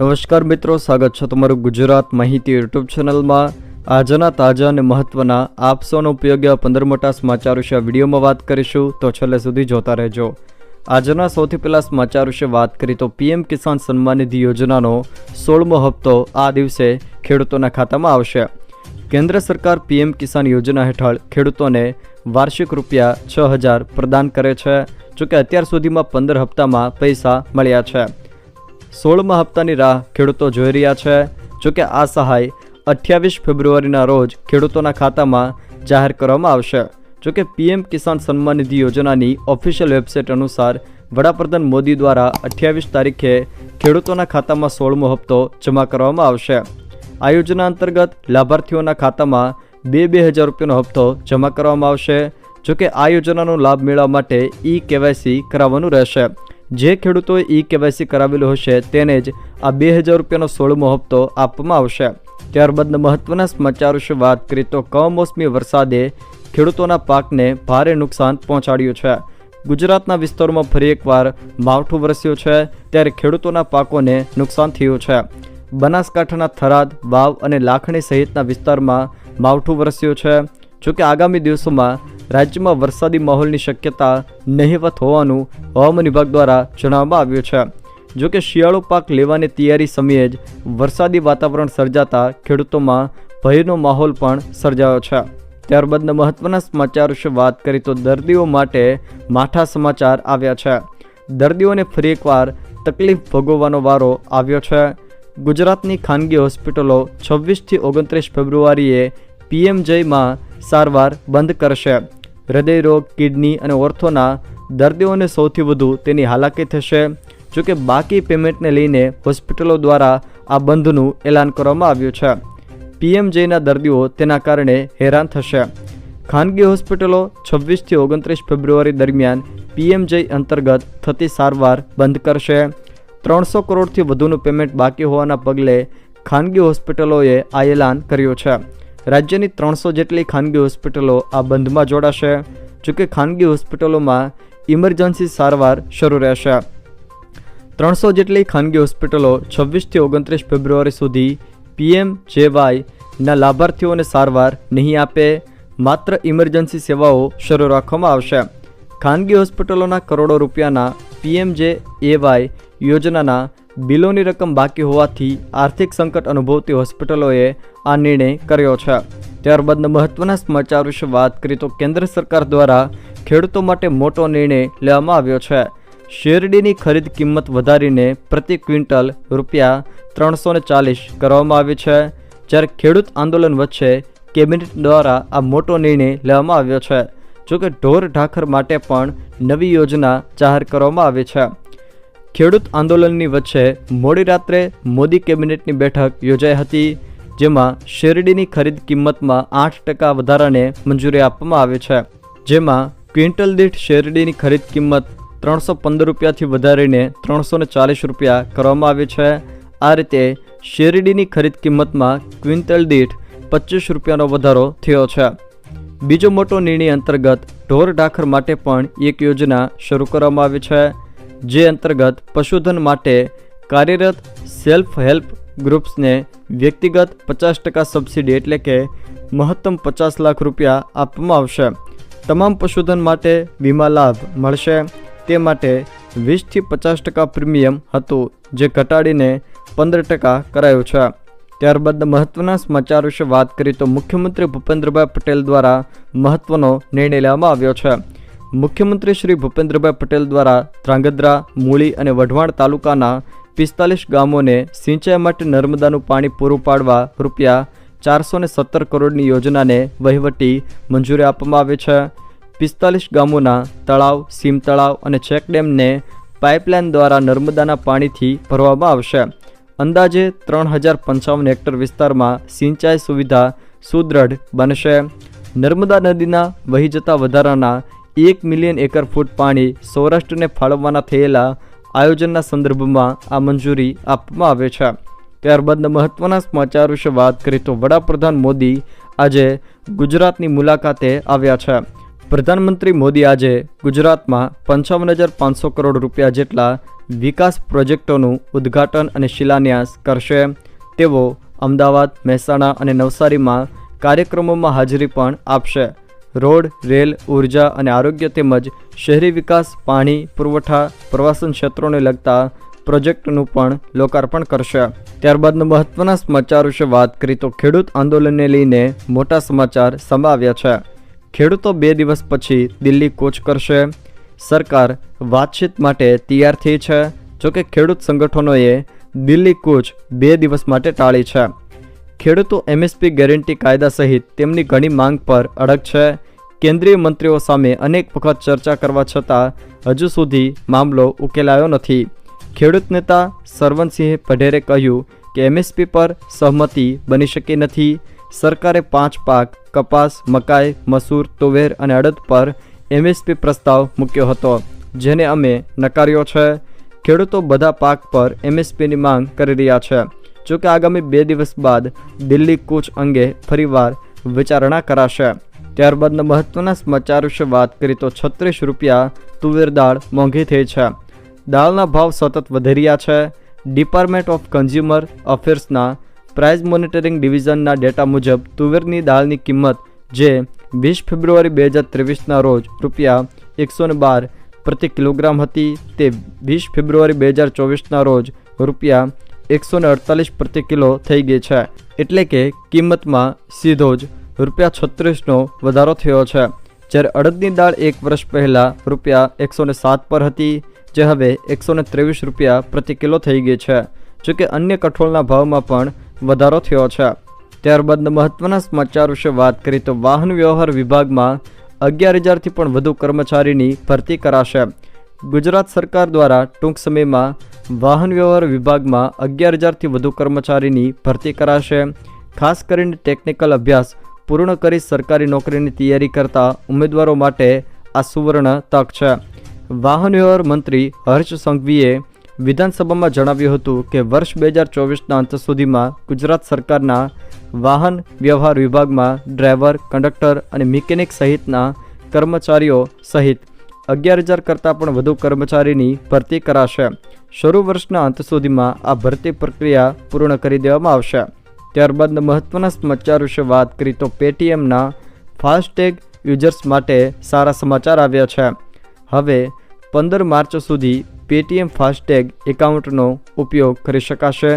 નમસ્કાર મિત્રો, સ્વાગત છે તમારું ગુજરાત માહિતી યુટ્યુબ ચેનલમાં. આજના તાજા અને મહત્વના આપસોનો ઉપયોગ આ પંદર મોટા સમાચાર વિશે વિડીયોમાં વાત કરીશું, તો છેલ્લે સુધી જોતા રહેજો. આજના સૌથી પહેલાં સમાચાર વિશે વાત કરી, તો પીએમ કિસાન સન્માન નિધિ યોજનાનો સોળમો હપ્તો આ દિવસે ખેડૂતોના ખાતામાં આવશે. કેન્દ્ર સરકાર પીએમ કિસાન યોજના હેઠળ ખેડૂતોને વાર્ષિક રૂપિયા છ હજાર પ્રદાન કરે છે, જોકે અત્યાર સુધીમાં પંદર હપ્તામાં પૈસા મળ્યા છે. સોળમા હપ્તાની રાહ ખેડૂતો જોઈ રહ્યા છે. જોકે આ સહાય અઠ્યાવીસ ફેબ્રુઆરીના રોજ ખેડૂતોના ખાતામાં જાહેર કરવામાં આવશે. જોકે પીએમ કિસાન સન્માન નિધિ યોજનાની ઓફિશિયલ વેબસાઇટ અનુસાર વડાપ્રધાન મોદી દ્વારા અઠ્યાવીસ તારીખે ખેડૂતોના ખાતામાં સોળમો હપ્તો જમા કરવામાં આવશે. આ યોજના અંતર્ગત લાભાર્થીઓના ખાતામાં બે બે હજાર રૂપિયાનો હપ્તો જમા કરવામાં આવશે. જોકે આ યોજનાનો લાભ મેળવવા માટે ઈ કેવાયસી કરાવવાનું રહેશે. જે ખેડૂતોએ ઈ કેવાયસી કરાવેલું હશે તેને જ આ બે હજાર રૂપિયાનો સોળમો હપ્તો આપવામાં આવશે. ત્યારબાદના મહત્વના સમાચાર વિશે વાત કરીએ તો કમોસમી વરસાદે ખેડૂતોના પાકને ભારે નુકસાન પહોંચાડ્યું છે. ગુજરાતના વિસ્તારોમાં ફરી એકવાર માવઠું વરસ્યું છે, ત્યારે ખેડૂતોના પાકોને નુકસાન થયું છે. બનાસકાંઠાના થરાદ, વાવ અને લાખણી સહિતના વિસ્તારમાં માવઠું વરસ્યું છે. જોકે આગામી દિવસોમાં રાજ્યમાં વરસાદી માહોલની શક્યતા નહિવત હોવાનું હવામાન વિભાગ દ્વારા જણાવવામાં આવ્યું છે. જોકે શિયાળો પાક લેવાની તૈયારી સમયે જ વરસાદી વાતાવરણ સર્જાતા ખેડૂતોમાં ભયનો માહોલ પણ સર્જાયો છે. ત્યારબાદના મહત્વના સમાચાર વિશે વાત કરી તો દર્દીઓ માટે માઠા સમાચાર આવ્યા છે. દર્દીઓને ફરી એકવાર તકલીફ ભોગવવાનો વારો આવ્યો છે. ગુજરાતની ખાનગી હોસ્પિટલો છવ્વીસથી ઓગણત્રીસ ફેબ્રુઆરીએ પીએમજયમાં સારવાર બંધ કરશે. હૃદયરોગ કિડની અને ઓર્થોના દર્દીઓને સૌથી વધુ તેની હાલાકી થશે. જોકે બાકી પેમેન્ટને લઈને હોસ્પિટલો દ્વારા આ બંધનું એલાન કરવામાં આવ્યું છે. પીએમજેના દર્દીઓ તેના કારણે હેરાન થશે. ખાનગી હોસ્પિટલો છવ્વીસથી ઓગણત્રીસ ફેબ્રુઆરી દરમિયાન પીએમજે અંતર્ગત થતી સારવાર બંધ કરશે. ત્રણસો કરોડથી વધુનું પેમેન્ટ બાકી હોવાના પગલે ખાનગી હોસ્પિટલોએ આ એલાન કર્યું છે. રાજ્યની ત્રણસો જેટલી ખાનગી હોસ્પિટલો આ બંધમાં જોડાશે, જોકે ખાનગી હોસ્પિટલોમાં ઇમરજન્સી સારવાર શરૂ રહેશે. ત્રણસો જેટલી ખાનગી હોસ્પિટલો છવ્વીસથી ઓગણત્રીસ ફેબ્રુઆરી સુધી પીએમ જેવાયના લાભાર્થીઓને સારવાર નહીં આપે, માત્ર ઇમરજન્સી સેવાઓ શરૂ રાખવામાં આવશે. ખાનગી હોસ્પિટલોના કરોડો રૂપિયાના પીએમજે એવાય યોજનાના બિલોની રકમ બાકી હોવાથી આર્થિક સંકટ અનુભવતી હોસ્પિટલોએ આ નિર્ણય કર્યો છે. ત્યારબાદના મહત્વના સમાચાર વિશે વાત કરીએ તો કેન્દ્ર સરકાર દ્વારા ખેડૂતો માટે મોટો નિર્ણય લેવામાં આવ્યો છે. શેરડીની ખરીદ કિંમત વધારીને પ્રતિ ક્વિન્ટલ રૂપિયા ત્રણસો ચાલીસ કરવામાં આવી છે. જ્યારે ખેડૂત આંદોલન વચ્ચે કેબિનેટ દ્વારા આ મોટો નિર્ણય લેવામાં આવ્યો છે. જોકે ઢોર ઢાખર માટે પણ નવી યોજના જાહેર કરવામાં આવી છે. ખેડૂત આંદોલનની વચ્ચે મોડી રાત્રે મોદી કેબિનેટની બેઠક યોજાઈ હતી, જેમાં શેરડીની ખરીદ કિંમતમાં આઠ ટકા વધારાને મંજૂરી આપવામાં આવી છે. જેમાં ક્વિન્ટલ દીઠ શેરડીની ખરીદ કિંમત ત્રણસો પંદર રૂપિયાથી વધારીને ત્રણસો ચાલીસ રૂપિયા કરવામાં આવી છે. આ રીતે શેરડીની ખરીદ કિંમતમાં ક્વિન્ટલ દીઠ પચીસ રૂપિયાનો વધારો થયો છે. બીજો મોટો નિર્ણય અંતર્ગત ઢોર ઢાખર માટે પણ એક યોજના શરૂ કરવામાં આવી છે. જે અંતર્ગત પશુધન માટે કાર્યરત સેલ્ફ હેલ્પ ગ્રુપ્સને વ્યક્તિગત પચાસ ટકા સબસિડી એટલે કે મહત્તમ પચાસ લાખ રૂપિયા આપવામાં આવશે. તમામ પશુધન માટે વીમા લાભ મળશે. તે માટે વીસથી પચાસ ટકા પ્રીમિયમ હતું, જે ઘટાડીને પંદર ટકા કરાયું છે. ત્યારબાદ મહત્વના સમાચાર વિશે વાત કરીએ તો મુખ્યમંત્રી ભૂપેન્દ્રભાઈ પટેલ દ્વારા મહત્વનો નિર્ણય લેવામાં આવ્યો છે. મુખ્યમંત્રી શ્રી ભૂપેન્દ્રભાઈ પટેલ દ્વારા ધ્રાંગધ્રા, મૂળી અને વઢવાણ તાલુકાના પિસ્તાલીસ ગામોને સિંચાઈ માટે નર્મદાનું પાણી પૂરું પાડવા રૂપિયા ચારસો ને સત્તર કરોડની યોજનાને વહીવટી મંજૂરી આપવામાં આવી છે. પિસ્તાલીસ ગામોના તળાવ સીમ તળાવ અને ચેકડેમને પાઇપલાઇન દ્વારા નર્મદાના પાણીથી ભરવામાં આવશે. અંદાજે ત્રણ હજાર પંચાવન હેક્ટર વિસ્તારમાં સિંચાઈ સુવિધા સુદૃઢ બનશે. નર્મદા નદીના વહી જતા વધારાના એક મિલિયન એકર ફૂટ પાણી સૌરાષ્ટ્રને ફાળવવાના થયેલા આયોજનના સંદર્ભમાં આ મંજૂરી આપવામાં આવે છે. ત્યારબાદના મહત્વના સમાચાર વિશે વાત કરીએ તો વડાપ્રધાન મોદી આજે ગુજરાતની મુલાકાતે આવ્યા છે. પ્રધાનમંત્રી મોદી આજે ગુજરાતમાં પંચાવન હજાર પાંચસો કરોડ રૂપિયા જેટલા વિકાસ પ્રોજેક્ટોનું ઉદ્ઘાટન અને શિલાન્યાસ કરશે. તેઓ અમદાવાદ, મહેસાણા અને નવસારીમાં કાર્યક્રમોમાં હાજરી પણ આપશે. રોડ, રેલ, ઊર્જા અને આરોગ્ય તેમજ શહેરી વિકાસ, પાણી, પુરવઠા, પ્રવાસન ક્ષેત્રોને લગતા પ્રોજેક્ટનું પણ લોકાર્પણ કરશે. ત્યારબાદના મહત્વના સમાચાર વિશે વાત કરી તો ખેડૂત આંદોલનને લઈને મોટા સમાચાર સમાવ્યા છે. ખેડૂતો બે દિવસ પછી દિલ્હી કૂચ કરશે. સરકાર વાતચીત માટે તૈયાર થઈ છે. જોકે ખેડૂત સંગઠનોએ દિલ્હી કૂચ બે દિવસ માટે ટાળી છે. ખેડૂતો એમએસપી ગેરંટી કાયદા સહિત તેમની ઘણી માંગ પર અડગ છે. કેન્દ્રીય મંત્રીઓ સામે અનેક વખત ચર્ચા કરવા છતાં હજુ સુધી મામલો ઉકેલાયો નથી. ખેડૂત નેતા સરવનસિંહ પઢેરે કહ્યું કે એમએસપી પર સહમતિ બની શકી નથી. સરકારે પાંચ પાક, કપાસ, મકાઈ, મસૂર, તુવેર અને અડદ પર એમએસપી પ્રસ્તાવ મૂક્યો હતો, જેને અમે નકાર્યો છે. ખેડૂતો બધા પાક પર એમએસપીની માંગ કરી રહ્યા છે. જોકે આગામી બે દિવસ બાદ દિલ્હી કૂચ અંગે ફરીવાર વિચારણા કરાશે. ત્યારબાદના મહત્વના સમાચાર વિશે વાત કરી તો છત્રીસ રૂપિયા તુવેર દાળ મોંઘી થઈ છે. દાળના ભાવ સતત વધી રહ્યા છે. ડિપાર્ટમેન્ટ ઓફ કન્ઝ્યુમર અફેર્સના પ્રાઇસ મોનિટરિંગ ડિવિઝનના ડેટા મુજબ તુવેરની દાળની કિંમત જે વીસ ફેબ્રુઆરી બે હજાર ત્રેવીસના રોજ રૂપિયા એકસો બાર પ્રતિ કિલોગ્રામ હતી તે વીસ ફેબ્રુઆરી બે હજાર ચોવીસના રોજ રૂપિયા એકસો અડતાલીસ પ્રતિ કિલો થઈ ગઈ છે. એટલે કે કિંમતમાં સીધો જ રૂપિયા છત્રીસનો વધારો થયો છે. જ્યારે અડદની દાળ એક વર્ષ પહેલાં રૂપિયા એકસો ને સાત પર હતી, જે હવે એકસો ને ત્રેવીસ રૂપિયા પ્રતિ કિલો થઈ ગઈ છે. જોકે અન્ય કઠોળના ભાવમાં પણ વધારો થયો છે. ત્યારબાદના મહત્વના સમાચાર વિશે વાત કરી તો વાહન વ્યવહાર વિભાગમાં અગિયાર હજારથી પણ વધુ કર્મચારીની ભરતી કરાશે. ગુજરાત સરકાર દ્વારા ટૂંક સમયમાં વાહન વ્યવહાર વિભાગમાં અગિયાર હજારથી વધુ કર્મચારીની ભરતી કરાશે. ખાસ કરીને ટેકનિકલ અભ્યાસ પૂર્ણ કરી સરકારી નોકરીની તૈયારી કરતા ઉમેદવારો માટે આ સુવર્ણ તક છે. વાહન વ્યવહાર મંત્રી હર્ષ સંઘવીએ વિધાનસભામાં જણાવ્યું હતું કે વર્ષ બે હજાર ચોવીસના અંત સુધીમાં ગુજરાત સરકારના વાહન વ્યવહાર વિભાગમાં ડ્રાઈવર, કંડક્ટર અને મિકેનિક સહિતના કર્મચારીઓ સહિત અગિયાર હજાર કરતાં પણ વધુ કર્મચારીની ભરતી કરાશે. શરૂ વર્ષના અંત સુધીમાં આ ભરતી પ્રક્રિયા પૂર્ણ કરી દેવામાં આવશે. ત્યારબાદ મહત્વના સમાચાર વિશે વાત કરી તો પેટીએમના ફાસ્ટેગ યુઝર્સ માટે સારા સમાચાર આવ્યા છે. હવે પંદર માર્ચ સુધી પેટીએમ ફાસ્ટેગ એકાઉન્ટનો ઉપયોગ કરી શકાશે.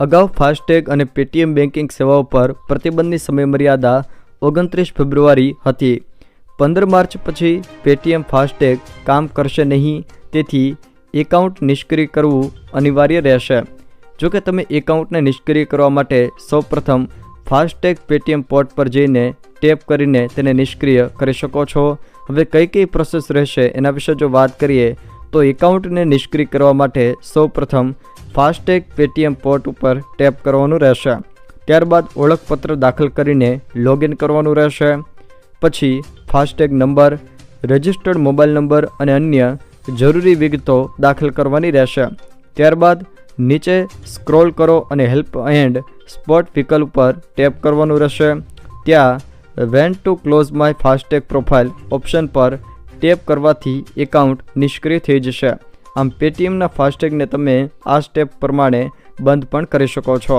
અગાઉ ફાસ્ટેગ અને પેટીએમ બેન્કિંગ સેવાઓ પર પ્રતિબંધની સમયમર્યાદા ઓગણત્રીસ ફેબ્રુઆરી હતી. પંદર માર્ચ પછી પેટીએમ ફાસ્ટેગ કામ કરશે નહીં, તેથી એકાઉન્ટ નિષ્ક્રિય કરવું અનિવાર્ય રહેશે. જો કે તમે એકાઉન્ટને નિષ્ક્રિય કરવા માટે સૌપ્રથમ ફાસ્ટેગ પેટીએમ પોર્ટ પર જઈને ટેપ કરીને તેને નિષ્ક્રિય કરી શકો છો. હવે કઈ કઈ પ્રોસેસ રહેશે એના વિશે જો વાત કરીએ, તો એકાઉન્ટને નિષ્ક્રિય કરવા માટે સૌપ્રથમ ફાસ્ટેગ પેટીએમ પોર્ટ ઉપર ટેપ કરવાનું રહેશે. ત્યારબાદ ઓળખપત્ર દાખલ કરીને લોગિન કરવાનું રહેશે. પછી FASTag number, registered mobile number અને અન્ય જરૂરી વિગતો દાખલ કરવાની રહેશે. ત્યારબાદ નીચે સ્ક્રોલ કરો અને હેલ્પ એન્ડ સ્પોટ વિકલ્પ પર ટેપ કરવાનું રહેશે. ત્યાં want to close my FASTag profile option પર ટેપ કરવાથી એકાઉન્ટ નિષ્ક્રિય થઈ જશે. આમ પેટીએમના ફાસ્ટેગને તમે આ સ્ટેપ પ્રમાણે બંધ પણ કરી શકો છો.